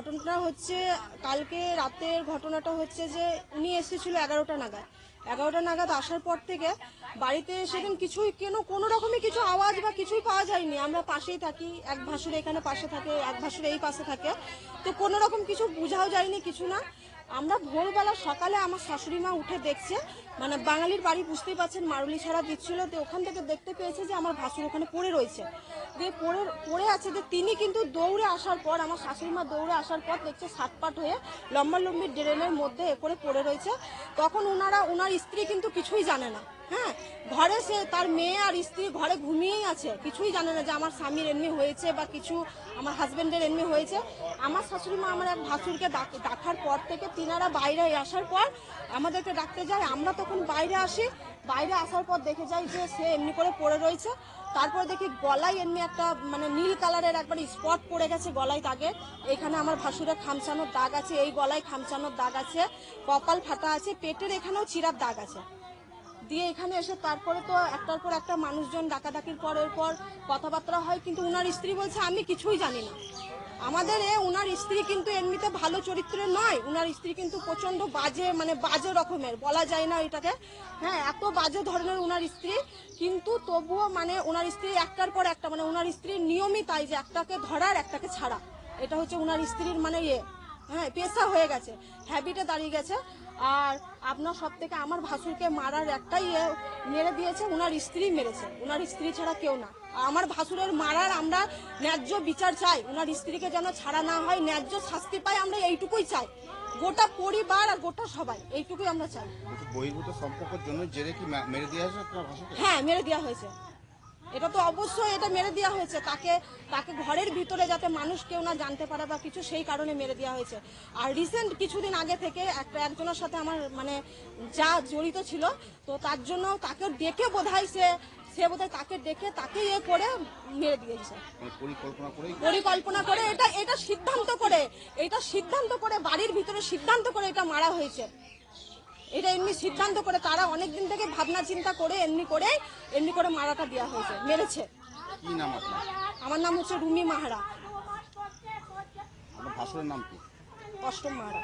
ঘটনাটা হচ্ছে, কালকে রাতের ঘটনাটা হচ্ছে যে উনি এসেছিল এগারোটা নাগাদ। এগারোটা নাগাদ আসার পর থেকে বাড়িতে সেদিন কিছুই কেন, কোনো রকমই কিছু আওয়াজ বা কিছুই পাওয়া যায়নি। আমরা পাশেই থাকি, এক ভাসুর এখানে পাশে থাকে, এক ভাসুর এই পাশে থাকে। তো কোনো রকম কিছু বোঝাও যায়নি, কিছু না। আমরা ভোরবেলা সকালে আমার শাশুড়ি মা উঠে দেখছে। মানে বাঙালির বাড়ি বুঝতেই পারছেন, মারুলি ছাড়া দিচ্ছিল। তো ওখান থেকে দেখতে পেয়েছে যে আমার ভাসুর ওখানে পড়ে রয়েছে। দিয়ে পড়ে পড়ে আছে যে তিনি কিন্তু দৌড়ে আসার পর, আমার শাশুড়ি মা দৌড়ে আসার পর দেখছে সাতপাট হয়ে লম্বা লম্বি ড্রেনের মধ্যে এ করে পড়ে রয়েছে। তখন ওনারা ওনার স্ত্রী কিন্তু কিছুই জানে না। হ্যাঁ ঘরে সে তার মেয়ে আর স্ত্রী ঘরে ঘুমিয়েই আছে। কিছুই জানে না যে আমার স্বামীর এমনি হয়েছে বা কিছু আমার হাজবেন্ডের এমনি হয়েছে। আমার শাশুড়ি মা আমার এক ভাসুরকে ডাক- ডাকার পর থেকে তিনারা বাইরে আসার পর আমাদেরকে ডাকতে যায়। আমরা তখন বাইরে আসি। বাইরে আসার পর দেখে যাই যে সে এমনি করে পড়ে রয়েছে। তারপর দেখি গলায় এমনি একটা মানে নীল কালারের একবার স্পট পড়ে গেছে গলায় দাগে। এখানে আমার ভাসুরের খামচানোর দাগ আছে, এই গলায় খামচানোর দাগ আছে, কপাল ফাটা আছে, পেটের এখানেও চিরাপ দাগ আছে। দিয়ে এখানে এসে তারপরে তো একটার পর একটা মানুষজন ডাকাডাকির পরের পর কথাবার্তা হয়, কিন্তু উনার স্ত্রী বলছে, আমি কিছুই জানি না। আমাদের এ উনার স্ত্রী কিন্তু এমনিতে ভালো চরিত্রের নয়। উনার স্ত্রী কিন্তু প্রচণ্ড বাজে মানে বাজে রকমের, বলা যায় না এটাকে। হ্যাঁ এত বাজে ধরনের উনার স্ত্রী, কিন্তু তবুও মানে ওনার স্ত্রী একটার পর একটা মানে উনার স্ত্রীর নিয়মই তাই যে একটাকে ধরার, একটাকে ছাড়া। এটা হচ্ছে উনার স্ত্রীর মানে ইয়ে। হ্যাঁ পেশা হয়ে গেছে। হ্যাবিটে দাঁড়িয়ে গেছে। আর আপনার সব থেকে আমার ভাসুরকে মারার একটাই মেরে দিয়েছে উনার স্ত্রী মেরেছে। উনার স্ত্রী ছাড়া কেউ না। আমার ভাসুরের মারার আমরা ন্যায্য বিচার চাই। ওনার স্ত্রীকে যেন ছাড়া না হয় ন্যায্য শাস্তি পাই আমরা এইটুকুই চাই। গোটা পরিবার আর গোটা সবাই এইটুকুই আমরা চাই। বহির্ভূত সম্পর্কের জন্য জেরে কি মেরে আপনার ভাষাকে হ্যাঁ মেরে দেওয়া হয়েছে। এটা তো অবশ্যই এটা মেরে দেওয়া হয়েছে। তাকে তাকে ঘরের ভিতরে যাতে মানুষ কেউ না জানতে পারে বা কিছু সেই কারণে মেরে দেওয়া হয়েছে। আর রিসেন্ট কিছুদিন আগে থেকে একটা একজনের সাথে আমার মানে যা জড়িত ছিল তো তার জন্য তাকে ডেকে বোধহয় সে সে বোধহয় তাকে ডেকে তাকে ইয়ে করে মেরে দিয়েছে। মানে পরিকল্পনা করে এটা এটা সিদ্ধান্ত করে এটা সিদ্ধান্ত করে বাড়ির ভিতরে সিদ্ধান্ত করে এটা মারা হয়েছে। এটা এমনি সিদ্ধান্ত করে তারা অনেক দিন থেকে ভাবনা চিন্তা করে এমনি করে এমনি করে মারাটা দেওয়া হয়েছে মেরেছে। কি নাম আপনার? আমার নাম হচ্ছে রুমি মাহারা। আপনার ভাসুরের নাম কি? অষ্টম মাহারা।